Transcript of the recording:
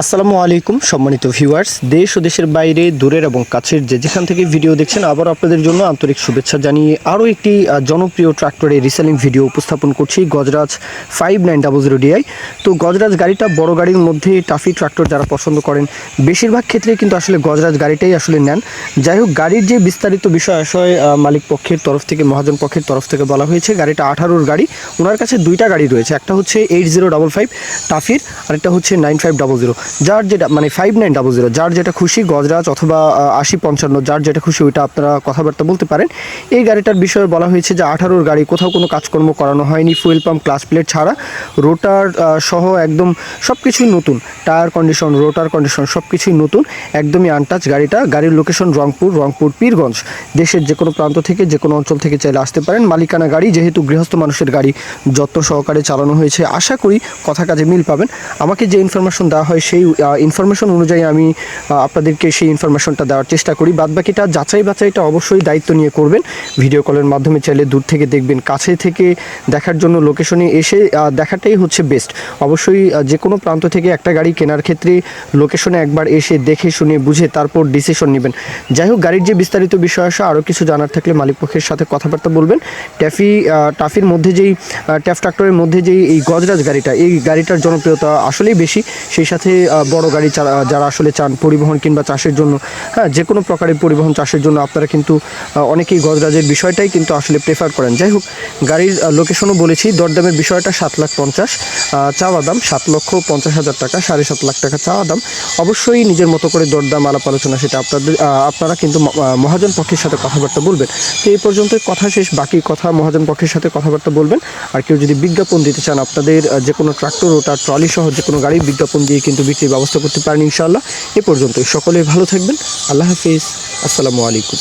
আসসালামু আলাইকুম সম্মানিত ভিউয়ার্স। দেশ ও দেশের বাইরে দূরের এবং কাছের যে যেখান থেকে ভিডিও দেখছেন আবার আপনাদের জন্য আন্তরিক শুভেচ্ছা জানিয়ে আরও একটি জনপ্রিয় ট্রাক্টরের রিসেলিং ভিডিও উপস্থাপন করছি Gajraj five nine double zero DI তো গজরাজ গাড়িটা বড় গাড়ির মধ্যে টাফি ট্রাক্টর যারা পছন্দ করেন বেশিরভাগ ক্ষেত্রে কিন্তু আসলে গজরাজ গাড়িটাই আসলে নেন। যাই হোক গাড়ির যে বিস্তারিত বিষয় আহ, মালিক পক্ষের তরফ থেকে মহাজন পক্ষের তরফ থেকে বলা হয়েছে গাড়িটা আঠারোর গাড়ি। ওনার কাছে দুইটা গাড়ি রয়েছে একটা হচ্ছে এইট জিরো ডাবল ফাইভ টাফির আরেকটা হচ্ছে নাইন ফাইভ ডাবল জিরো যার যেটা মানে ফাইভ নাইন ডাবল জিরো যার যেটা খুশি, গজরাজ অথবা আশি পঞ্চান্ন যার যেটা খুশি, ওইটা আপনারা কথাবার্তা বলতে পারেন। এই গাড়িটার বিষয়ে বলা হয়েছে যে, আঠারোর গাড়ি, কোথাও কোনো কাজকর্ম করানো হয়নি ফুয়েল পাম্প ক্লাস প্লেট ছাড়া। রোটার সহ একদম সব কিছুই নতুন। টায়ার কন্ডিশন রোটার কন্ডিশন সব কিছুই নতুন। একদমই আনটাচ গাড়িটা। গাড়ির লোকেশন রংপুর রংপুর, পীরগঞ্জ। দেশের যে কোনো প্রান্ত থেকে, যে কোনো অঞ্চল থেকে চাইলে আসতে পারেন। মালিকানা গাড়ি, যেহেতু গৃহস্থ মানুষের গাড়ি, যত্ন সহকারে চালানো হয়েছে। আশা করি কথা কাজে মিল পাবেন। আমাকে যে ইনফরমেশন দেওয়া হয় সেই ইনফরমেশন অনুযায়ী আমি আপনাদেরকে সেই ইনফরমেশনটা দেওয়ার চেষ্টা করি। বাদবাকিটা যাচাই বাছাইটা অবশ্যই দায়িত্ব নিয়ে করবেন। ভিডিও কলের মাধ্যমে চাইলে দূর থেকে দেখবেন, কাছে থেকে দেখার জন্য লোকেশনে এসে দেখাটাই হচ্ছে বেস্ট অবশ্যই যে কোনো প্রান্ত থেকে একটা গাড়ি কেনার ক্ষেত্রে লোকেশনে একবার এসে দেখে, শুনে, বুঝে, তারপর ডিসিশন নেবেন। যাই হোক, গাড়ির যে বিস্তারিত বিষয় আসে, আরও কিছু জানার থাকলে মালিক পক্ষের সাথে কথাবার্তা বলবেন। ট্যাফি টাফির মধ্যে যেই ট্যাফ ট্রাক্টরের মধ্যে যেই এই গজরাজ গাড়িটা, এই গাড়িটার জনপ্রিয়তা আসলেই বেশি। সেই সাথে বড় গাড়ি যারা আসলে চান পরিবহন কিংবা চাষের জন্য হ্যাঁ যে কোনো প্রকারের পরিবহন চাষের জন্য আপনারা কিন্তু অনেকেই গজরাজের বিষয়টাই কিন্তু আসলে প্রেফার করেন। যাই হোক, গাড়ির লোকেশনও বলেছি, দরদামের বিষয়টা সাত লাখ পঞ্চাশ চাওয়া দাম সাত লক্ষ পঞ্চাশ হাজার টাকা, সাড়ে সাত লাখ টাকা চাওয়া দাম অবশ্যই নিজের মতো করে দরদাম, আলাপ আলোচনা সেটা আপনাদের আপনারা কিন্তু মহাজন পক্ষের সাথে কথাবার্তা বলবেন। তো এই পর্যন্ত কথা শেষ, বাকি কথা মহাজন পক্ষের সাথে কথাবার্তা বলবেন। আর কেউ যদি বিজ্ঞাপন দিতে চান আপনাদের যে কোনো ট্রাক্টর ওটা ট্রলি সহ যে কোনো গাড়ির বিজ্ঞাপন দিয়ে কিন্তু বিক্রির ব্যবস্থা করতে পারেন ইনশাআল্লাহ। এ পর্যন্ত সকলে ভালো থাকবেন। আল্লাহ হাফিজ। আসসালামু আলাইকুম.